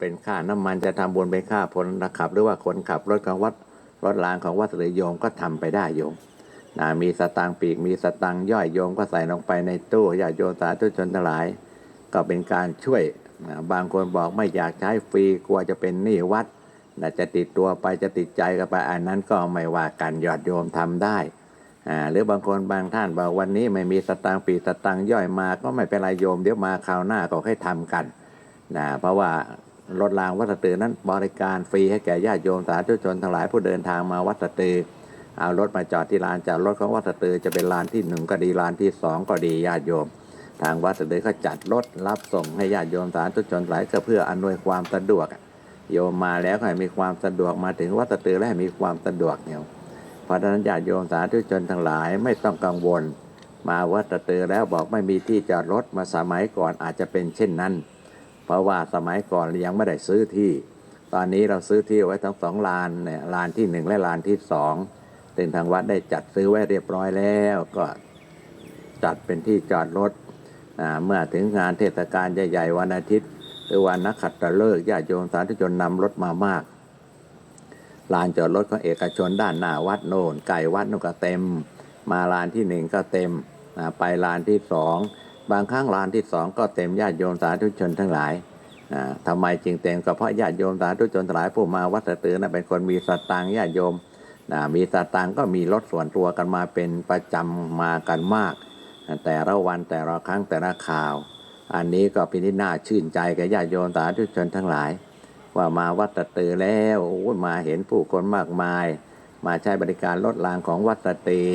เป็นค่าน้ำมันจะทำบุญเป็นค่าพลขับ หรือว่าคนขับรถของวัดรถรางของวัดหรือโยมก็ทำไปได้โยมนะมีสตางค์ปีกมีสตางค์ย่อยโยมก็ใส่ลงไปในตู้ญาติโยมสาธุชนทั้งหลาย ก็เป็นการช่วยนะบางคนบอกไม่อยากใช้ฟรีกลัวจะเป็นหนี้วัดนะจะติดตัวไปจะติดใจกันไปอันนั้นก็ไม่ว่ากันยอดโยมทำได้อ่าหรือบางคนบางท่านบอกวันนี้ไม่มีสตางค์ปีสตางค์ย่อยมาก็ไม่เป็นไรโยมเดี๋ยวมาคราวหน้าก็ให้ทำกันนะเพราะว่า รถรางวัดสตือนั้นบริการฟรีให้แก่ญาติโยมสาธุชนทั้งหลายผู้เดินทางมาวัดสตือเอารถมาจอดที่ลานจอดรถของวัดสตือจะเป็นลานที่หนึ่งก็ดีลานที่สองก็ดีญาติโยม ทางวัดสตือก็จัดรถรับส่งให้ญาติโยมสาธุชนหลายก็เพื่ออำนวยความสะดวก โยมมาแล้วให้มีความสะดวกมาถึงวัดสตือและให้มีความสะดวกเนี่ยเพราะฉะนั้นญาติโยมสาธุชนทั้งหลายไม่ต้องกังวล มาวัดสตือแล้วบอกไม่มีที่จอดรถมาสมัยก่อนอาจจะเป็นเช่นนั้น เพราะว่าสมัยก่อนยังไม่ได้ซื้อที่ ตอนนี้เราซื้อที่ไว้ทั้งสองลานเนี่ยลานที่หนึ่งและลานที่สองซึ่งทางวัดได้จัดซื้อไว้เรียบร้อยแล้วก็จัดเป็นที่จอดรถอ่าเมื่อถึงงานเทศกาลใหญ่ๆวันอาทิตย์ หรือวันนักขัตฤกษ์ญาติโยมสาธุชนนำรถมามากลานจอดรถของเอกชนด้านหน้าวัดโน่นไก่วัดนู่นก็เต็ม มาลานที่หนึ่งก็เต็มอ่าไปลานที่สอง บางครั้งลานที่สองก็เต็มญาติโยมสาธุชนทั้งหลายอ่าทำไมจึงเต็มก็เพราะญาติโยมสาธุชนทั้งหลายผู้มาวัดสะตือนะเป็นคนมีสตางค์ญาติโยมมีสตางค์ก็มีรถส่วนตัวกันมาเป็นประจำมากันมาก แต่ละวันแต่ละครั้งแต่ละข่าว อันนี้ก็เป็นที่น่าชื่นใจแก่ญาติโยมสาธุชนทั้งหลาย ว่ามาวัดตะตือแล้วมาเห็นผู้คนมากมาย มาใช้บริการรถรางของวัดตะตือ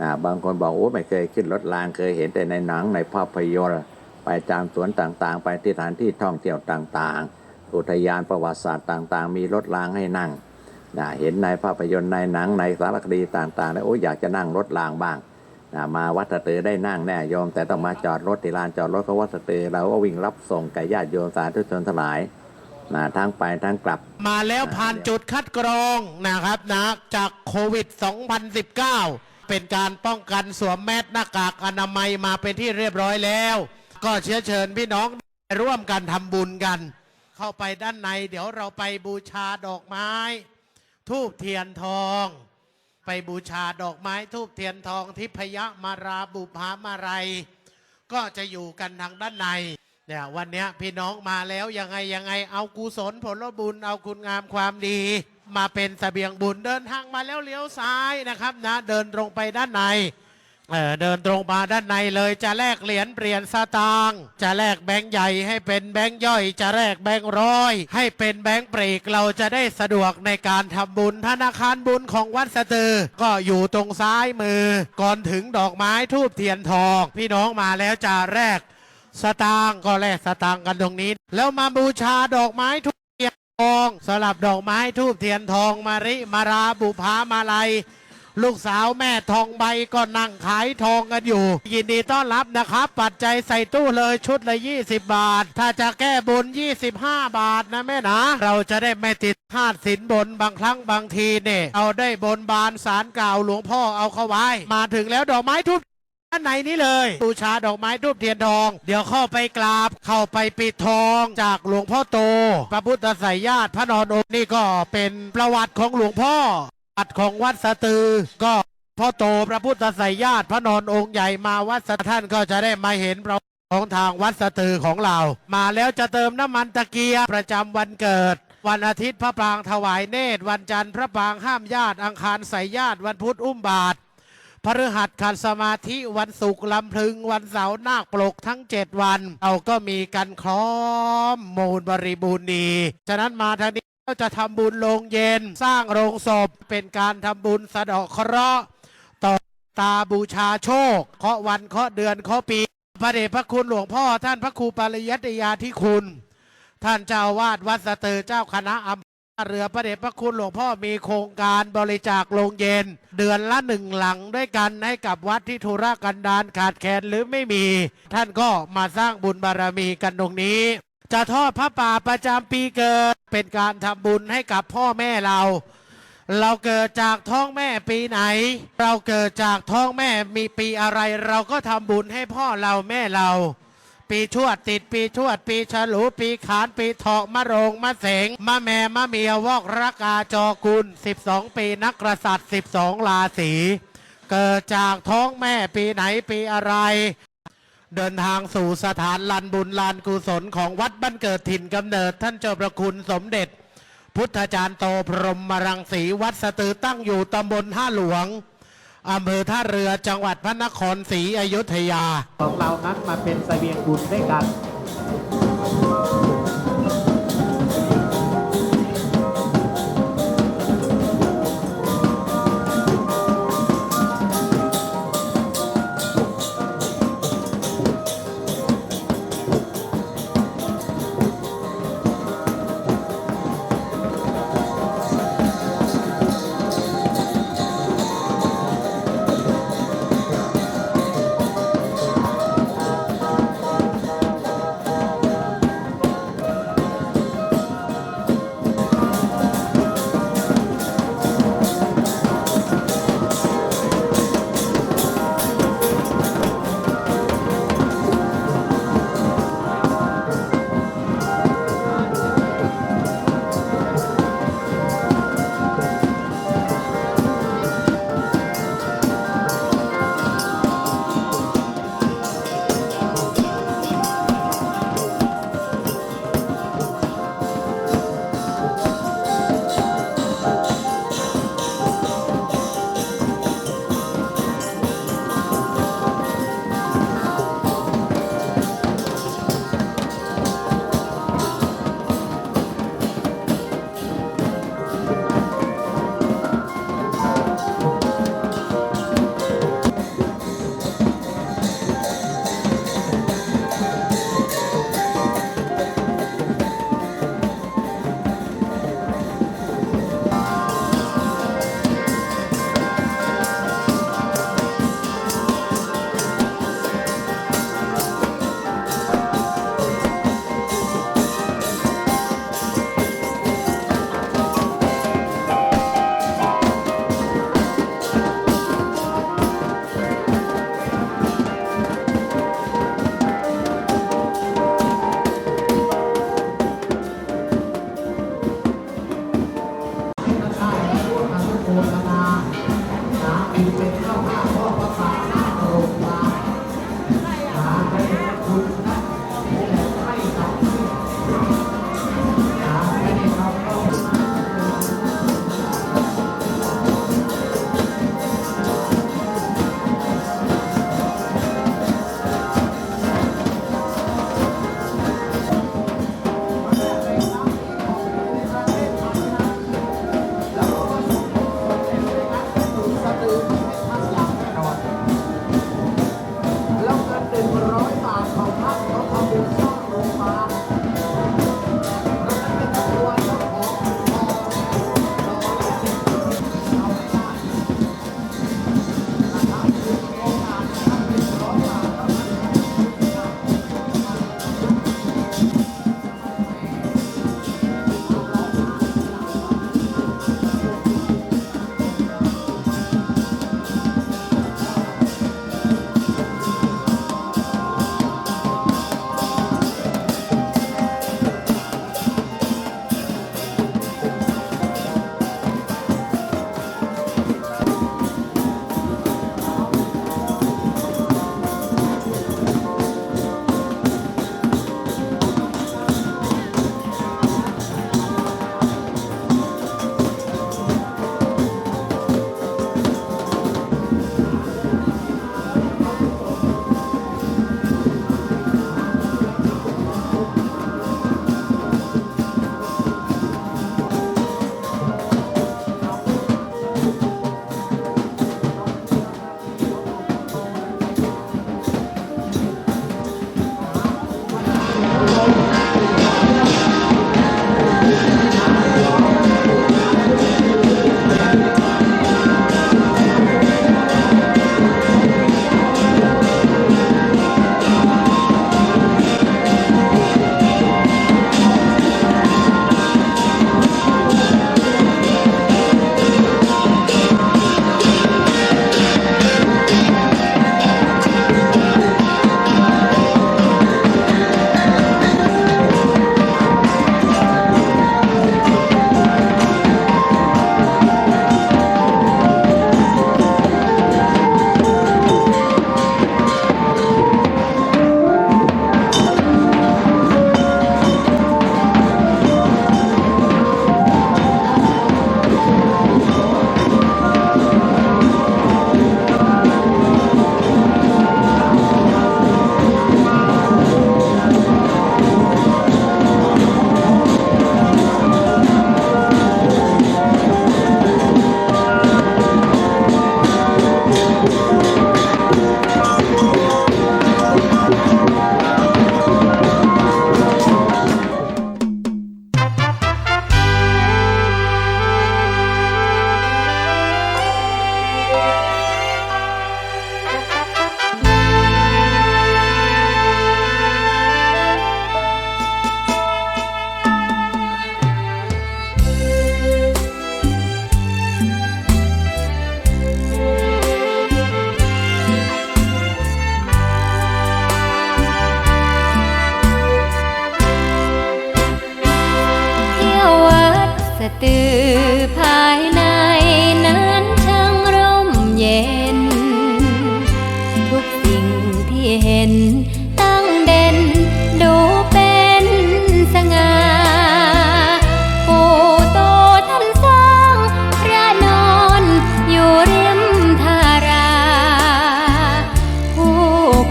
นะบางคนบอกโอ้ไม่เคยขึ้นรถรางเคยเห็นแต่ในหนังในภาพยนตร์ไปตามสวนต่างๆ ไปที่สถานที่ท่องเที่ยวต่างๆ อุทยานประวัติศาสตร์ต่างๆ มีรถรางให้นั่งนะเห็นในภาพยนตร์ในหนังในสารคดีต่างๆแล้วโอ้อยากจะนั่งรถรางบ้างนะมาวัดสะเตือได้นั่งแน่โยม แต่ต้องมาจอดรถที่ลานจอดรถเของวัดสะเตือเราก็วิ่งรับส่งแก่ญาติโยมสาธุชนทั้งหลายนะทั้งไปทั้งกลับ มาแล้วผ่านจุดคัดกรองนะครับนะจากโควิด 2019 เป็นการป้องกันสวมแมสหน้ากากอนามัยมาเป็นที่เรียบร้อยแล้ว ก็เชื้อเชิญพี่น้องร่วมกันทำบุญกัน เข้าไปด้านใน เดี๋ยวเราไปบูชาดอกไม้ทูบเทียนทอง ไปบูชาดอกไม้ทูบเทียนทองทิพยมาราบุภามารัยก็จะอยู่กันทางด้านในเนี่ยวันนี้พี่น้องมาแล้วยังไงยังไงเอากุศลผลบุญเอาคุณงามความดี มาเป็นเสบียงบุญเดินทางมาแล้วเลี้ยวซ้ายนะครับนะเดินตรงไปด้านในเเดินตรงมาด้านในเลยจะแลกเหรียญเปลี่ยนสตางค์จะแลกแบงค์ใหญ่ให้เป็นแบงค์ย่อย จะแลกแบงค์ร้อย ให้เป็นแบงค์ปรีกเราจะได้สะดวกในการทำบุญธนาคารบุญของวัดสะตือ ก็อยู่ตรงซ้ายมือ ก่อนถึงดอกไม้ทูบเทียนทอง พี่น้องมาแล้วจะแลกสตางค์ก็แลกสตางค์กันตรงนี้ แล้วมาบูชาดอกไม้ทูบเทองสลับดอกไม้ทูบเทียนทองมาริมาราบุพามาลัย ลูกสาวแม่ทองใบก็นั่งขายทองกันอยู่ ยินดีต้อนรับนะครับ ปัจจัยใส่ตู้เลยชุดละ 20 บาท ถ้าจะแก้บน 25 บาทนะแม่นะ เราจะได้ไม่ติดพาดสินบนบางครั้งบางทีเนี่ย เอาได้บนบานสารกล่าวหลวงพ่อเอาเข้าไว้ มาถึงแล้วดอกไม้ทูบ ด้านในนี้เลยบูชาดอกไม้ทูบเทียนทอง เดี๋ยวเข้าไปกราบ เข้าไปปิดทองจากหลวงพ่อโต พระพุทธไสยญาติพระนอนองค์นี่ก็เป็นประวัติของหลวงพ่อประวัติของวัดสะตือก็พ่อโตพระพุทธไสยญาติพระนอนองค์ใหญ่มาวัดสะท่านก็จะได้มาเห็นประของทางวัดสะตือของเรา มาแล้วจะเติมน้ำมันตะเกียงประจำวันเกิดวันอาทิตย์พระปรางถวายเนตร วันจันทร์พระปรางห้ามญาติ อังคารใส่ญาติ วันพุธอุ้มบาตร พฤหัสขัดสมาธิวันศุกร์ลำพึง วันเสาร์นาคปลกทั้ง 7 วัน เราก็มีกันคล้อมมูลบริบูรณ์ดีฉะนั้นมาทางนี้เราจะทำบุญโรงเย็น สร้างโรงศพเป็นการทำบุญสะเดาะเคราะห์ต่อตาบูชาโชคเคาะวันเคาะเดือนเคาะปีพระเดชพระคุณหลวงพ่อท่านพระครูปริยัติยาธิคุณ ท่านเจ้าวาดวัดสเตอเจ้าคณะอำ เรือพระเดชพระคุณหลวงพ่อมีโครงการบริจาคโรงเย็น เดือนละหนึ่งหลังด้วยกันให้กับวัดที่ธุรกันดารขาดแคลนหรือไม่มี ท่านก็มาสร้างบุญบารมีกันตรงนี้ จะทอดพระป่าประจำปีเกิด เป็นการทำบุญให้กับพ่อแม่เรา เราเกิดจากท้องแม่ปีไหน เราเกิดจากท้องแม่มีปีอะไร เราก็ทำบุญให้พ่อเราแม่เรา ปีชวด ติดปีชวด ปีฉลูปีขานปีเถาะมะโรงมะเสงมะแม่มะเมียวอกรกาจอกุล 12 ปีนักกษัตริย์ 12 ราศีเกิดจากท้องแม่ปีไหนปีอะไร เดินทางสู่สถานลานบุญลานกุศลของวัดบ้านเกิดถิ่นกำเนิดท่านเจ้าประคุณสมเด็จ พุทธจารย์โตพรหมรังสีวัดสตือตั้งอยู่ตำบลท่าหลวง อำเภอท่าเรือจังหวัดพระนครศรีอยุธยา ของเรานั้นมาเป็นเสบียงบุญด้วยกัน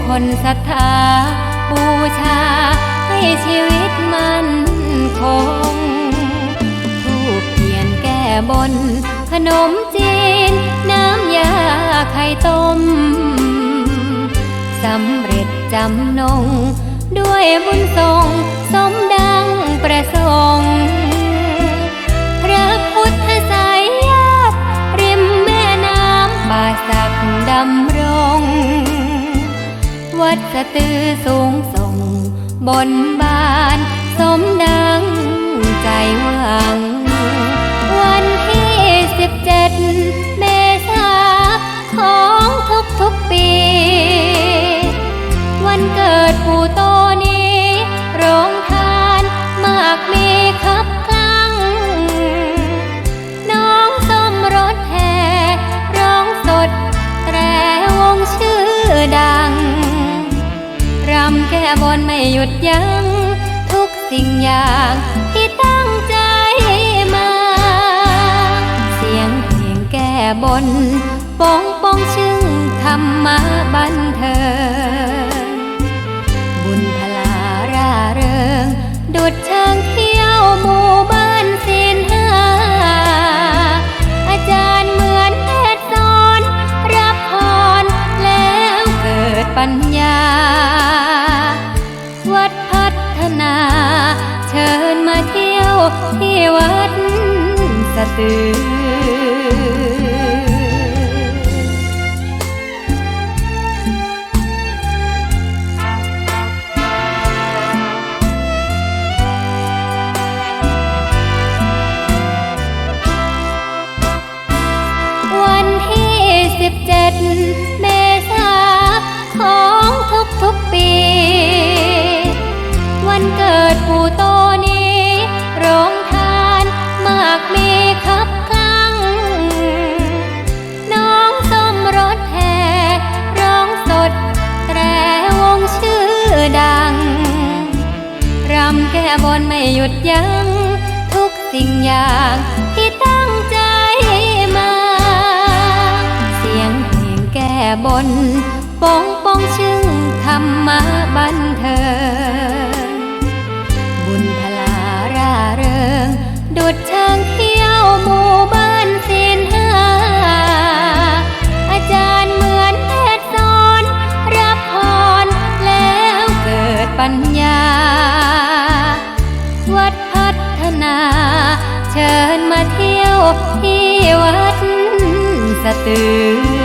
คนศรัทธา บูชา ให้ชีวิตมันคงทูบเทียนแก้บน ขนมจีน น้ำยาไข่ต้มสำเร็จจำนง ด้วยบุญทรงสมดังประสงค์ วัดสะตือสูงส่ง บนบาน สมดังใจหวัง วันที่สิบเจ็ดเมษาของทุกทุกปี วันเกิดปู่โต บนไม่หยุดยัง้งทุกสิ่งอย่างที่ตั้งใจมา เสียงเพลงแก้บนปองปองชึ่งธรรมะบันเทิงบุญพลาร่าเริงดุดช้างเที่ยวหมู่บ้านสินหาอาจารย์เหมือนเทศสอนรับพรแล้วเกิดปัญญา ส อย่างที่ตั้งใจมา เสียงเพลงแก้บนปองปองชื่งธรรมะ เ